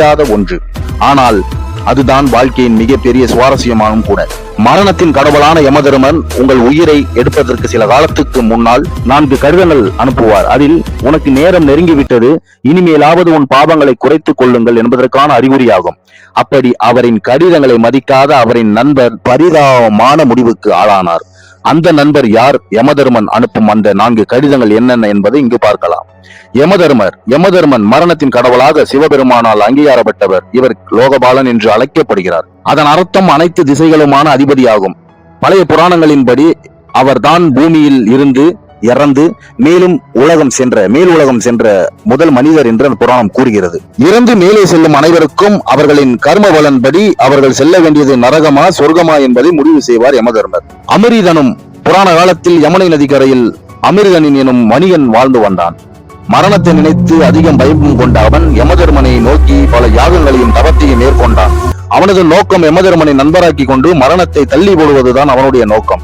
முடியாத ஒன்று. ஆனால் அதுதான் வாழ்க்கையின் மிகப்பெரிய சுவாரஸ்யமாகவும் கூட. மரணத்தின் கடவுளான யமதர்மன் உங்கள் உயிரை எடுப்பதற்கு சில காலத்துக்கு முன்னால் நான்கு கடிதங்கள் அனுப்புவார். அதில் உனக்கு நேரம் நெருங்கிவிட்டது இனிமேலாவது உன் பாவங்களை குறைத்துக் கொள்ளுங்கள் என்பதற்கான அறிகுறியாகும். அப்படி அவரின் கடிதங்களை மதிக்காத அவரின் நண்பர் பரிதாபமான முடிவுக்கு ஆளானார். அந்த நண்பர் யார்? யமதர்மன் அனுப்பும் அந்த நான்கு கடிதங்கள் என்னென்ன என்பதை இங்கு பார்க்கலாம். யமதர்மர் யமதர்மன் மரணத்தின் கடவுளாக சிவபெருமானால் அங்கீகாரப்பட்டவர். இவர் லோகபாலன் என்று அழைக்கப்படுகிறார். அதன் அர்த்தம் அனைத்து திசைகளுமான அதிபதியாகும். பழைய புராணங்களின்படி அவர்தான் பூமியில் இருந்து இறந்து மேலும் உலகம் சென்ற மேல் உலகம் சென்ற முதல் மனிதர் என்று அந்த புராணம் கூறுகிறது. இறந்து மேலே செல்லும் அனைவருக்கும் அவர்களின் கர்ம பலன்படி அவர்கள் செல்ல வேண்டியது நரகமா சொர்க்கமா என்பதை முடிவு செய்வார் யமதர்மர். அமிர்தனும் புராண காலத்தில் யமுனை நதிக்கரையில் அமிர்தனின் எனும் மணிகன் வாழ்ந்து வந்தான். மரணத்தை நினைத்து அதிகம் பயமும் கொண்ட அவன் யமதர்மனை நோக்கி பல யாகங்களையும் தவத்தையும் மேற்கொண்டான். அவனது நோக்கம் யமதர்மனை நண்பராக்கி கொண்டு மரணத்தை தள்ளி போடுவதுதான் அவனுடைய நோக்கம்.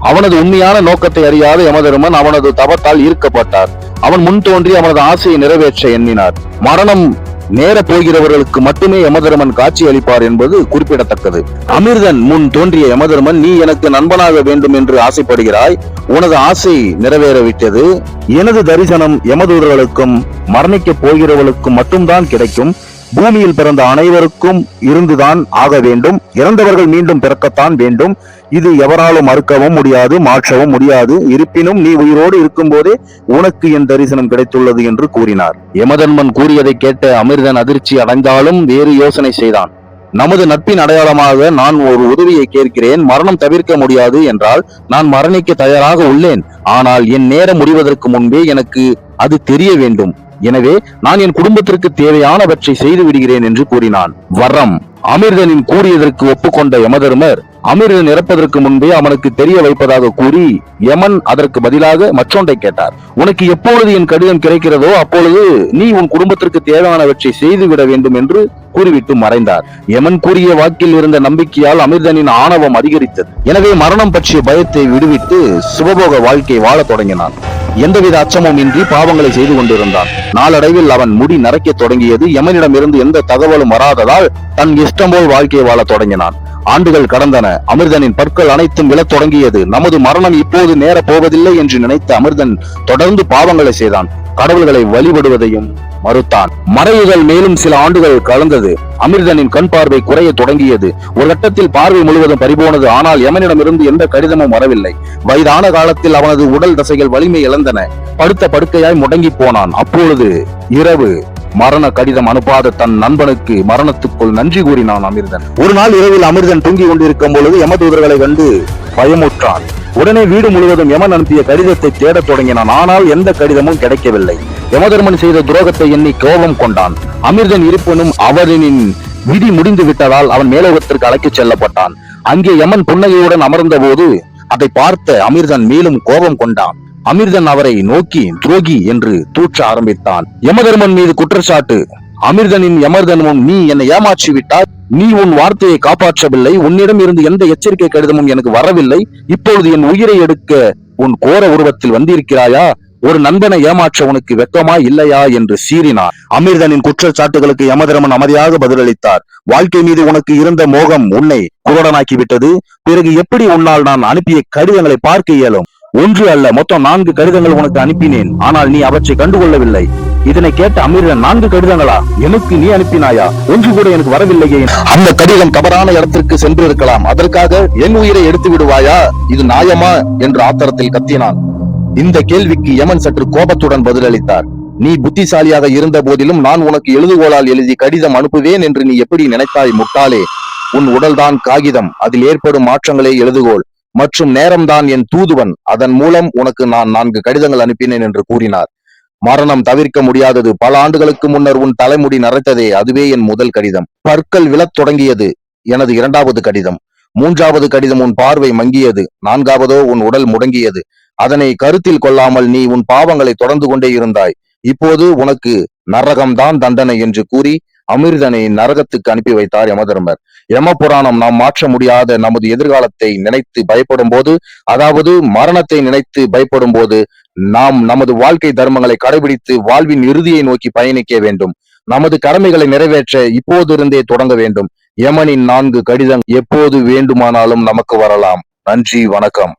அவனது உண்மையான நோக்கத்தை அறியாத யமதருமன் அவனது தவத்தால் ஈர்க்கப்பட்டார். அவன் முன் தோன்றி அவனது ஆசையை நிறைவேற்ற எண்ணினார். மரணம் நேர போகிறவர்களுக்கு மட்டுமே யமதர்மன் காட்சி அளிப்பார் என்பது குறிப்பிடத்தக்கது. அமிர்தன் முன் தோன்றிய யமதர்மன் நீ எனக்கு நண்பனாக வேண்டும் என்று ஆசைப்படுகிறாய். உனது ஆசை நிறைவேறவிட்டது. எனது தரிசனம் யமதூதர்களுக்கும் மரணிக்கப் போகிறவர்களுக்கும் மட்டும்தான் கிடைக்கும். பூமியில் பிறந்த அனைவருக்கும் இருந்துதான் ஆக வேண்டும். இறந்தவர்கள் மீண்டும் பிறக்கத்தான் வேண்டும். இது எவராலும் மறுக்கவும் முடியாது மாற்றவும் முடியாது. இருப்பினும் நீ உயிரோடு இருக்கும்போதே உனக்கு என் தரிசனம் கிடைத்துள்ளது என்று கூறினார். யமதன்மன் கூறியதை கேட்ட அமிர்தன் அதிர்ச்சி அடைந்தாலும் வேறு யோசனை செய்தான். நமது நட்பின் அடையாளமாக நான் ஒரு உதவியை கேட்கிறேன் மரணம் தவிர்க்க முடியாது என்றால் நான் மரணிக்க தயாராக உள்ளேன். ஆனால் என் நேரம் முடிவதற்கு முன்பே எனக்கு அது தெரிய வேண்டும். எனவே நான் என் குடும்பத்திற்கு தேவையானவற்றை செய்து விடுகிறேன் என்று கூறினான். வரம். அமிர்தனின் கூறியதற்கு ஒப்புக்கொண்ட யமதர்மர் அமிர்தன் இறப்பதற்கு முன்பே அவனுக்கு தெரிய வைப்பதாக கூறி யமன் அதற்கு பதிலாக மற்றொன்றை கேட்டார். உனக்கு எப்பொழுது என் கடிதம் கிடைக்கிறதோ அப்பொழுது நீ உன் குடும்பத்திற்கு தேவையானவற்றை செய்துவிட வேண்டும் என்று கூறிவிட்டு மறைந்தார். யமன் கூறிய வாக்கில் இருந்த நம்பிக்கையால் அமிர்தனின் ஆணவம் அதிகரித்தது. எனவே மரணம் பற்றிய பயத்தை விடுவித்து சுபபோக வாழ்க்கை வாழத் தொடங்கினான். எந்தவித அச்சமும் இன்றி பாவங்களை செய்து கொண்டிருந்தான். நாளடைவில் அவன் முடி நரைக்க தொடங்கியது யமனிடமிருந்து எந்த தகவலும் வராததால் தன் இஷ்டம் போல் வாழ்க்கையை வாழத் தொடங்கினான். ஆண்டுகள் கடந்தன. அமிர்தனின் பற்கள் அனைத்தும் விழத் தொடங்கியது. நமது மரணம் இப்போது நேர போவதில்லை என்று நினைத்த அமிர்தன் தொடர்ந்து பாவங்களை செய்தான். கடவுள்களை வழிபடுவதையும் மறுத்தான். மறைவுகள் மேலும் சில ஆண்டுகள் கலந்தது. அமிர்தனின் கண் பார்வை குறைய தொடங்கியது. ஒரு கட்டத்தில் பார்வை முழுவதும் பறிபோனது. ஆனால் யமனிடமிருந்து எந்த கடிதமும் வரவில்லை. வயதான காலத்தில் அவனது உடல் தசைகள் வலிமை இழந்தன. படுத்த படுக்கையாய் முடங்கி போனான். அப்பொழுது இரவு மரண கடிதம் அனுப்பாத தன் நண்பனுக்கு மரணத்துக்குள் நன்றி கூறினான் அமிர்தன். ஒரு நாள் இரவில் அமிர்தன் தூங்கிக் கொண்டிருக்கும் பொழுது யமதூதர்களை கண்டு பயமுற்றான். உடனே வீடு முழுவதும் யமன் அனுப்பிய கடிதத்தை தேடத் தொடங்கினான். ஆனால் எந்த கடிதமும் கிடைக்கவில்லை. யமதர்மன் செய்த துரோகத்தை எண்ணி கோபம் கொண்டான். அமிர்தன் இருப்பினும் அவரின் விதி முடிந்து விட்டதால் அவன் மேலோகத்திற்கு அழைத்துச் செல்லப்பட்டான். அங்கே யமன் புன்னகையுடன் அமர்ந்த போது அதை பார்த்த அமிர்தன் மேலும் கோபம் கொண்டான். அமிர்தன் அவரை நோக்கி துரோகி என்று தூற்ற ஆரம்பித்தான். யமதர்மன் மீது குற்றச்சாட்டு அமிர்தனின் யமர்தனும் நீ என்னை ஏமாற்றி விட்டாய் நீ உன் வார்த்தையை காப்பாற்றவில்லை. உன்னிடம் இருந்து எந்த எச்சரிக்கை கடிதமும் எனக்கு வரவில்லை. இப்பொழுது என் உயிரை எடுக்க உன் கோர உருவத்தில் வந்திருக்கிறாயா? ஒரு நண்பனை ஏமாற்ற உனக்கு வெக்கமா இல்லையா என்று சீறினார். அமிர்தனின் குற்றச்சாட்டுகளுக்கு யமதர்மன் அமைதியாக பதிலளித்தார். வாழ்க்கை மீது உனக்கு இருந்த மோகம் உன்னை குருடனாக்கி விட்டது பிறகு எப்படி உன்னால் நான் அனுப்பிய கடிதங்களை பார்க்க இயலும்? ஒன்று அல்ல மொத்தம் நான்கு கடிதங்கள் உனக்கு அனுப்பினேன். ஆனால் நீ அவற்றை கண்டுகொள்ளவில்லை. இதனை கேட்ட அமீரன் நான்கு கடிதங்களா? எனக்கு நீ அனுப்பினாயா? ஒன்று கூட எனக்கு வரவில்லையே. அந்த கடிதம் தவறான இடத்திற்கு சென்றிருக்கலாம். அதற்காக என் உயிரை எடுத்து விடுவாயா? இது நியாயமா? என்று ஆத்திரத்தில் கத்தினான். இந்த கேள்விக்கு யமன் சற்று கோபத்துடன் பதிலளித்தார். நீ புத்திசாலியாக இருந்த போதிலும் நான் உனக்கு எழுதுகோளால் எழுதி கடிதம் அனுப்புவேன் என்று நீ எப்படி நினைத்தாய் முட்டாளே? உன் உடல்தான் காகிதம் அதில் ஏற்படும் மாற்றங்களே எழுதுகோள். மற்றும் நேரம்தான் என் தூதுவன் அதன் மூலம் உனக்கு நான் நான்கு கடிதங்கள் அனுப்பினேன் என்று கூறினார். மரணம் தவிர்க்க முடியாதது பல ஆண்டுகளுக்கு முன்னர் உன் தலைமுடி நரைத்ததே அதுவே என் முதல் கடிதம். பற்கள் விழத் தொடங்கியது எனது இரண்டாவது கடிதம். மூன்றாவது கடிதம் உன் பார்வை மங்கியது நான்காவதோ உன் உடல் முடங்கியது. அதனை கருத்தில் கொள்ளாமல் நீ உன் பாவங்களை தொடர்ந்து கொண்டே இருந்தாய். இப்போது உனக்கு நரகம்தான் தண்டனை என்று கூறி அமிர்தனை நரகத்துக்கு அனுப்பி வைத்தார் யமதர்மர். யம புராணம் நாம் மாற்ற முடியாத நமது எதிர்காலத்தை நினைத்து பயப்படும் போது அதாவது மரணத்தை நினைத்து பயப்படும் போது நாம் நமது வாழ்க்கை தர்மங்களை கடைபிடித்து வாழ்வின் இறுதியை நோக்கி பயணிக்க வேண்டும். நமது கடமைகளை நிறைவேற்ற இப்போதிருந்தே தொடங்க வேண்டும். யமனின் நான்கு கடிதம் எப்போது வேண்டுமானாலும் நமக்கு வரலாம். நன்றி வணக்கம்.